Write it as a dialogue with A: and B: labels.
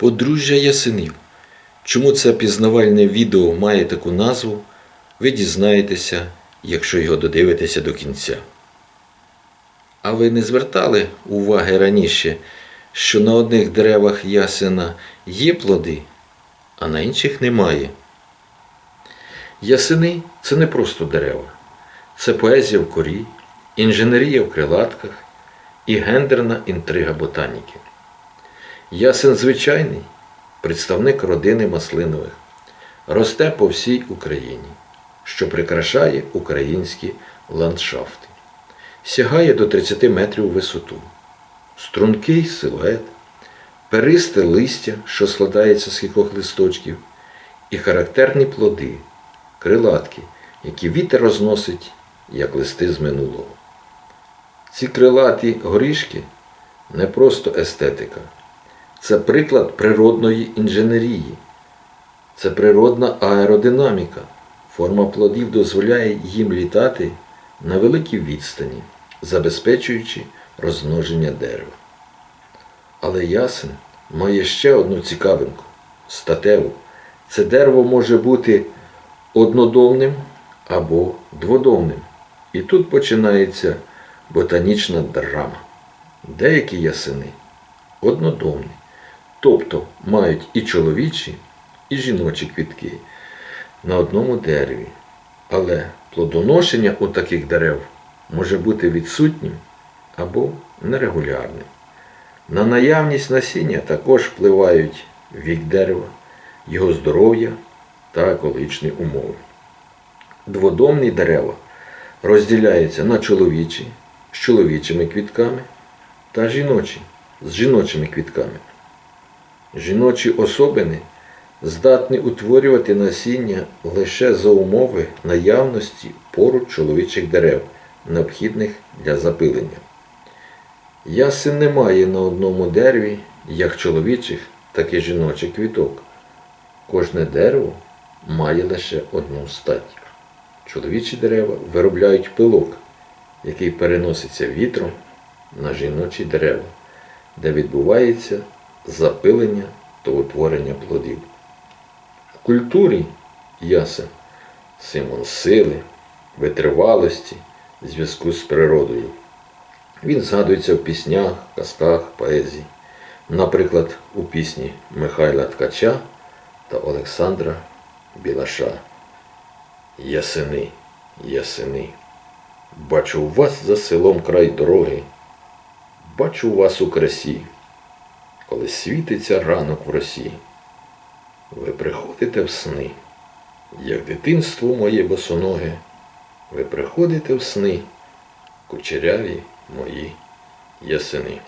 A: Подружжя Ясенів. Чому це пізнавальне відео має таку назву, ви дізнаєтеся, якщо його додивитеся до кінця. А ви не звертали уваги раніше, що на одних деревах ясена є плоди, а на інших немає? Ясени це не просто дерева, це поезія в корі, інженерія в крилатках і гендерна інтрига ботаніки. Ясен звичайний, представник родини маслинових, росте по всій Україні, що прикрашає українські ландшафти. Сягає до 30 метрів висоту, стрункий силует, перисте листя, що складається з кількох листочків, і характерні плоди, крилатки, які вітер розносить, як листи з минулого. Ці крилаті горішки не просто естетика, це приклад природної інженерії, це природна аеродинаміка. Форма плодів дозволяє їм літати на великій відстані, забезпечуючи розмноження дерева. Але ясен має ще одну цікавинку статеву. Це дерево може бути однодомним або дводомним. І тут починається ботанічна драма. Деякі ясени однодомні, тобто мають і чоловічі, і жіночі квітки на одному дереві. Але плодоношення у таких дерев може бути відсутнім або нерегулярним. На наявність насіння також впливають вік дерева, його здоров'я та екологічні умови. Дводомні дерева розділяються на чоловічі з чоловічими квітками та жіночі з жіночими квітками. Жіночі особини здатні утворювати насіння лише за умови наявності поруч чоловічих дерев, необхідних для запилення. Ясен не має на одному дереві як чоловічих, так і жіночих квіток. Кожне дерево має лише одну стать. Чоловічі дерева виробляють пилок, який переноситься вітром на жіночі дерева, де відбувається запилення та утворення плодів. В культурі ясен символ сили, витривалості, зв'язку з природою. Він згадується в піснях, казках, поезії, наприклад, у пісні Михайла Ткача та Олександра Білаша. Ясени, ясени, бачу вас за селом край дороги, бачу вас у красі, коли світиться ранок в росі. Ви приходите в сни, як дитинство моє босоноге, ви приходите в сни, кучеряві мої ясени.